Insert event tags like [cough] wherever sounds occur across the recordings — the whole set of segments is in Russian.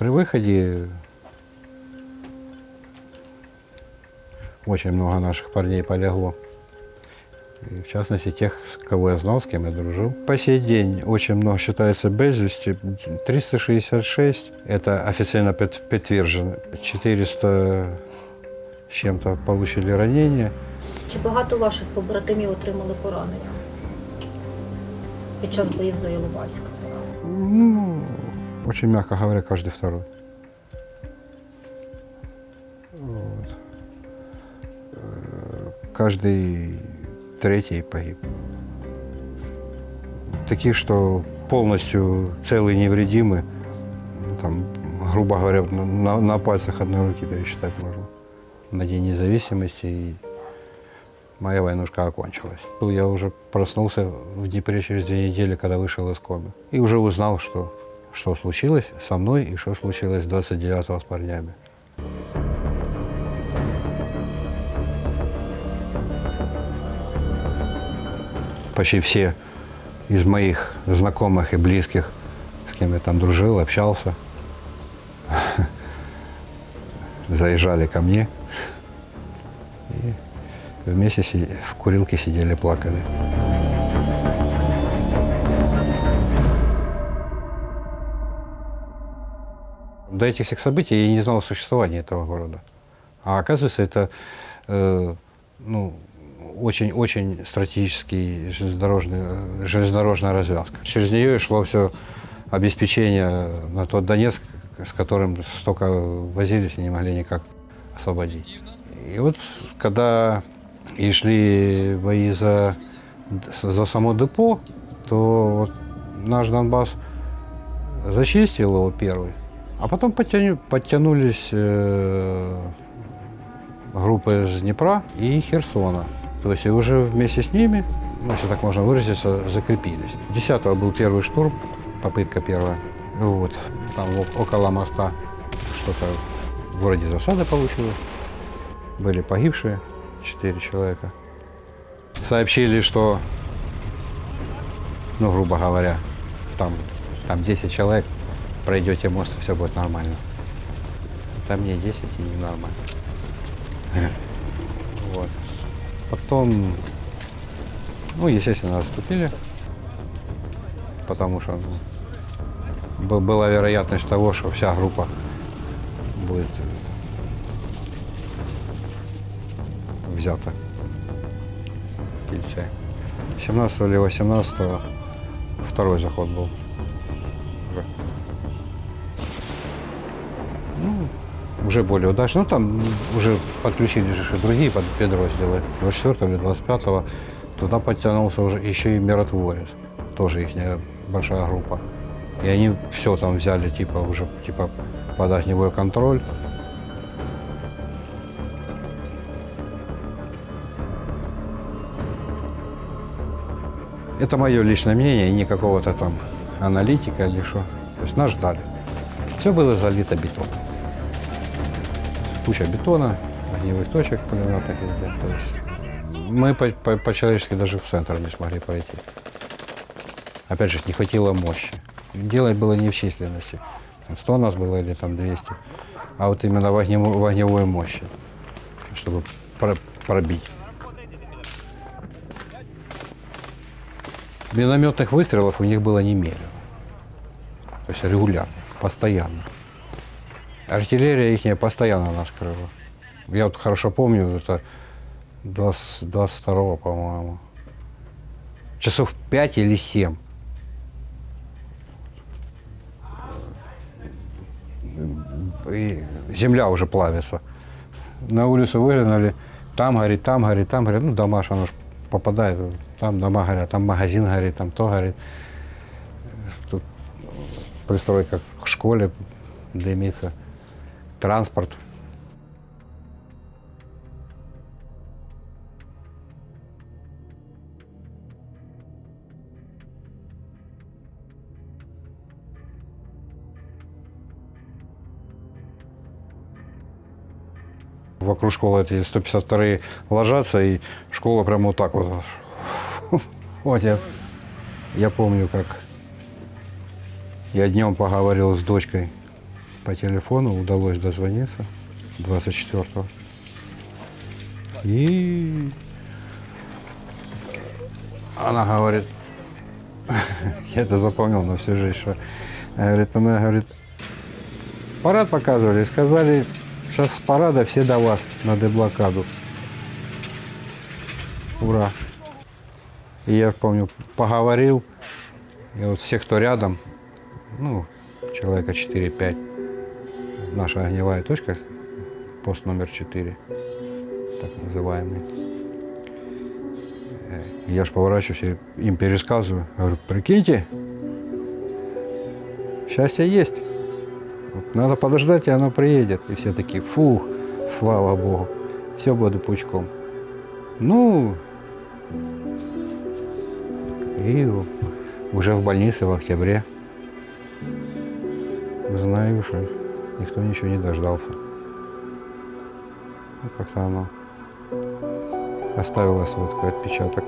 При выходе очень много наших парней полегло. И в частности, тех, с кого я знал, с кем я дружил. По сей день очень много считается без вести. 366 – это официально пот- подтверждено. 400 с чем-то получили ранения. Чи багато ваших побратимів отримали поранення під час боїв за Іловайськ? Ну, очень мягко говоря, каждый второй. Вот. Э, Каждый третий погиб. Таких, что полностью целые, невредимы, ну, там, грубо говоря, на, на- пальцах одной руки пересчитать можно. На День независимости и моя войнушка окончилась. Я уже проснулся в Днепре через две недели, когда вышел из комы. И уже узнал, что, что случилось со мной и что случилось 29-го с парнями. Почти все из моих знакомых и близких, с кем я там дружил, общался, [laughs] заезжали ко мне. И вместе в курилке сидели, плакали. До этих всех событий я не знал о существовании этого города. А оказывается, это э, ну, очень-очень стратегический железнодорожный, э, железнодорожная развязка. Через нее и шло все обеспечение на тот Донецк, с которым столько возились и не могли никак освободить. И вот когда и шли бои за, за само депо, то вот наш Донбасс зачистил его первый, а потом подтяну- подтянулись э, группы из Днепра и Херсона. То есть уже вместе с ними, ну, если так можно выразиться, закрепились. 10 был первый штурм, попытка первая. Вот. Там около моста что-то вроде засада получилось. Были погибшие, 4 человека. Сообщили, что, ну, грубо говоря, там, там 10 человек, пройдете мост, и все будет нормально. Там не 10 и не нормально. Вот. Потом, ну, естественно, отступили, потому что ну, была вероятность того, что вся группа будет э, взята. Кильце. 17 или 18 второй заход был. Уже более удачно. Ну, там уже подключились же другие под- подразделы. 24 или 25 туда подтянулся уже еще и миротворец. Тоже их большая группа. И они все там взяли, типа, уже, типа, под огневой контроль. Это мое личное мнение, не какого-то там аналитика или что. То есть нас ждали. Все было залито бетоном. Куча бетона, огневых точек пулеметных везде. То есть мы по- по- по-человечески даже в центр не смогли пройти. Опять же, не хватило мощи. Дело было не в численности. Там 100 нас было или там 200, а вот именно в, огневой, в огневой мощи, чтобы про- пробить. Минометных выстрелов у них было немерено. То есть регулярно, постоянно. Артиллерия их постоянно нас крыла. Я вот хорошо помню, это 20 22 по-моему. Часов 5 или 7. И земля уже плавится. На улицу выглянули, там горит, там горит, там горит. Ну, дома, ж оно ж попадает, там дома горят, там магазин горит, там то горит. Тут пристройка к школе дымится, транспорт. Вокруг школы эти 152 ложатся, и школа прямо вот так вот. [laughs] Вот я, я помню, как я днем поговорил с дочкой по телефону удалось дозвониться 24-го. И она говорит, [laughs] я это запомнил на всю жизнь, что говорит, она говорит, парад показывали, сказали, сейчас с парада все до вас на деблокаду. Ура. И я помню, поговорил, и вот все, кто рядом, ну, человека 4-5, наша огневая точка, пост номер 4, так называемый. Э, Я же поворачиваюсь им пересказываю. Говорю, прикиньте, счастье есть. Вот надо подождать, и оно приедет. И все такие, фух, слава Богу, все буду пучком. Ну, и уже в больнице в октябре знаю, что никто ничего не дождался. Ну, как-то оно оставило свой такой отпечаток.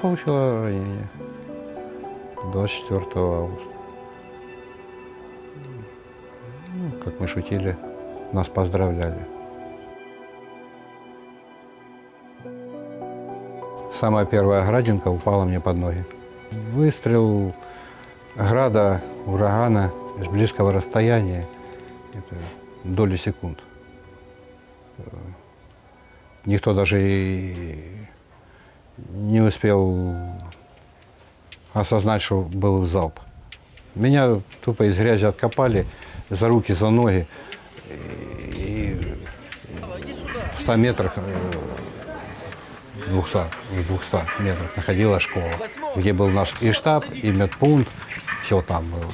Получила ранение 24 августа. Ну, как мы шутили, нас поздравляли. Самая первая градинка упала мне под ноги. Выстрел града, урагана с близкого расстояния, это доли секунд. Э, Никто даже и не успел осознать, что был залп. Меня тупо из грязи откопали за руки, за ноги. И в 100 метрах, э, 200, в 200 метрах находилась школа, где был наш и штаб, и медпункт, все там было.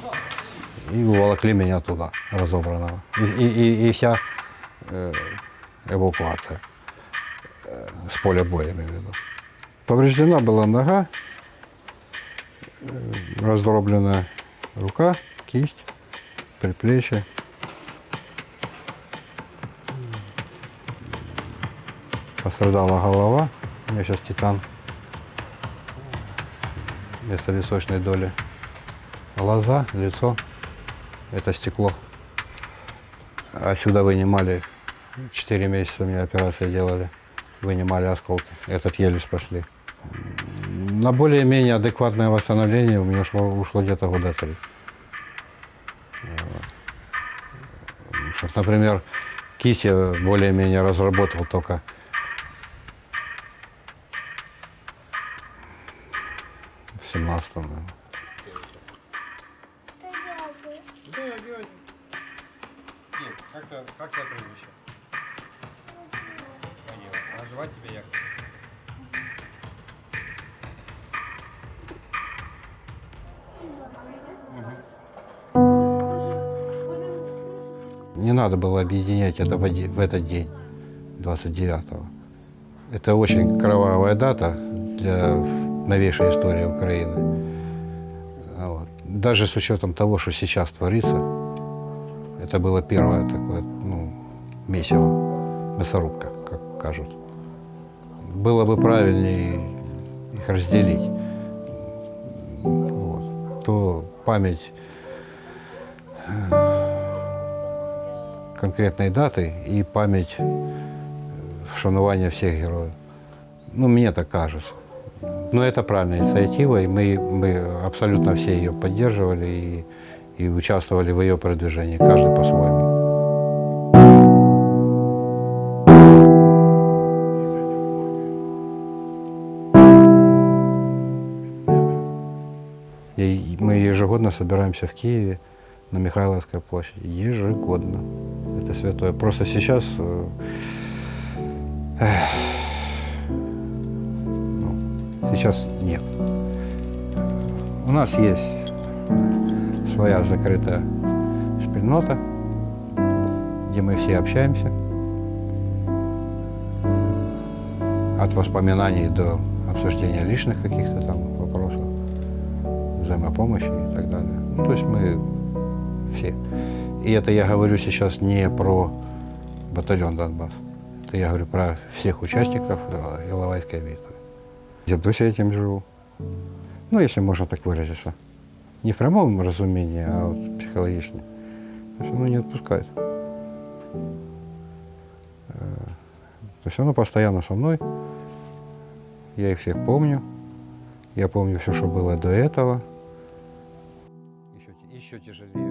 И уволокли меня туда, разобранного. И, и, и- вся э, эвакуация э, с поля боя, имею в виду. Повреждена была нога, э, раздроблена рука, кисть, предплечье. Пострадала голова, у меня сейчас титан вместо височной доли. Глаза, лицо, это стекло. Отсюда вынимали, 4 месяца мне операции делали, вынимали осколки. Этот еле спасли. На более-менее адекватное восстановление у меня ушло, ушло где-то года три. Например, кисть я более-менее разработал только 17 наверное. Как то как твое прозвище? А звать тебя як? Не надо было объединять это в, в этот день, 29-го. Это очень кровавая дата для новейшей истории Украины. А вот. Даже с учетом того, что сейчас творится, это было первое такое, ну, месиво, мясорубка, как кажут. Было бы правильнее их разделить. Вот. То память э, конкретной даты и память э, вшанування всех героев. Ну, мне так кажется. Но это правильная инициатива, и мы, мы абсолютно все ее поддерживали и, и участвовали в ее продвижении, каждый по-своему. И мы ежегодно собираемся в Киеве на Михайловской площади. Ежегодно. Это святое. Просто сейчас эх, сейчас нет. У нас есть своя закрытая шпильнота, где мы все общаемся. От воспоминаний до обсуждения личных каких-то там вопросов, взаимопомощи и так далее. Ну, то есть мы все. И это я говорю сейчас не про батальон Донбасс. Это я говорю про всех участников э, Иловайской битвы. Я до сих этим живу. Ну, если можно так выразиться. Не в прямом разумении, а вот психологично. То есть оно не отпускает. Э, То есть оно постоянно со мной. Я их всех помню. Я помню все, что было до те- еще тяжелее